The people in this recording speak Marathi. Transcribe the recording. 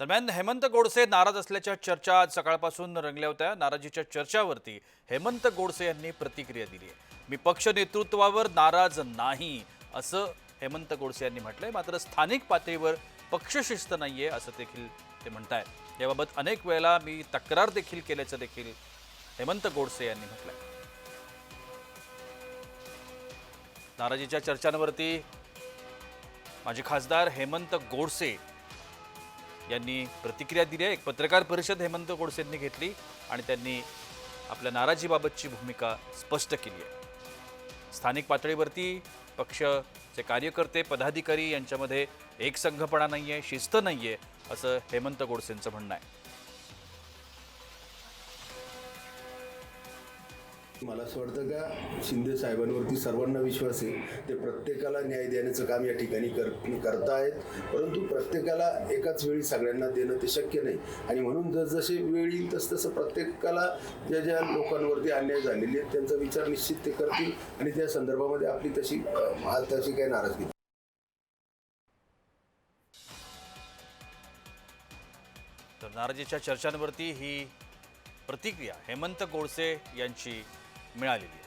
दरम्यान हेमंत गोडसे नाराज असल्याच्या चर्चा आज सकाळपासून रंगल्या होत्या. नाराजीच्या चर्चावरती हेमंत गोडसे यांनी प्रतिक्रिया दिली आहे. मी पक्ष नेतृत्वावर नाराज नाही असं हेमंत गोडसे यांनी म्हटलंय. मात्र स्थानिक पातळीवर पक्षशिस्त नाहीये असं देखील ते म्हणतायत. याबाबत अनेक वेळेला मी तक्रार देखील केल्याचं देखील हेमंत गोडसे यांनी म्हटलंय. नाराजीच्या चर्चांवरती माजी खासदार हेमंत गोडसे यांनी प्रतिक्रिया दिली आहे. एक पत्रकार परिषद हेमंत गोडसे यांनी घेतली आणि त्यांनी आपल्या नाराजीबाबतची भूमिका स्पष्ट केली आहे. स्थानिक पातळीवरती पक्षचे कार्यकर्ते पदाधिकारी यांच्यामध्ये एक संघपणा नाही आहे शिस्त नाही आहे असं हेमंत गोडसेंचं म्हणणं आहे. मला असं वाटतं का शिंदे साहेबांवरती सर्वांना विश्वास आहे. ते प्रत्येकाला न्याय देण्याचं काम या ठिकाणी कर करतायत. परंतु प्रत्येकाला एकाच वेळी सगळ्यांना देणं ते शक्य नाही. आणि म्हणून जसजसे वेळ येईल तसतसं प्रत्येकाला ज्या ज्या लोकांवरती अन्याय झालेले आहेत त्यांचा विचार निश्चित ते करतील. आणि त्या संदर्भामध्ये आपली तशी आज तशी काही नाराजगी तर नाराजीच्या चर्चांवरती ही प्रतिक्रिया हेमंत गोडसे यांची मिळालेली आहे.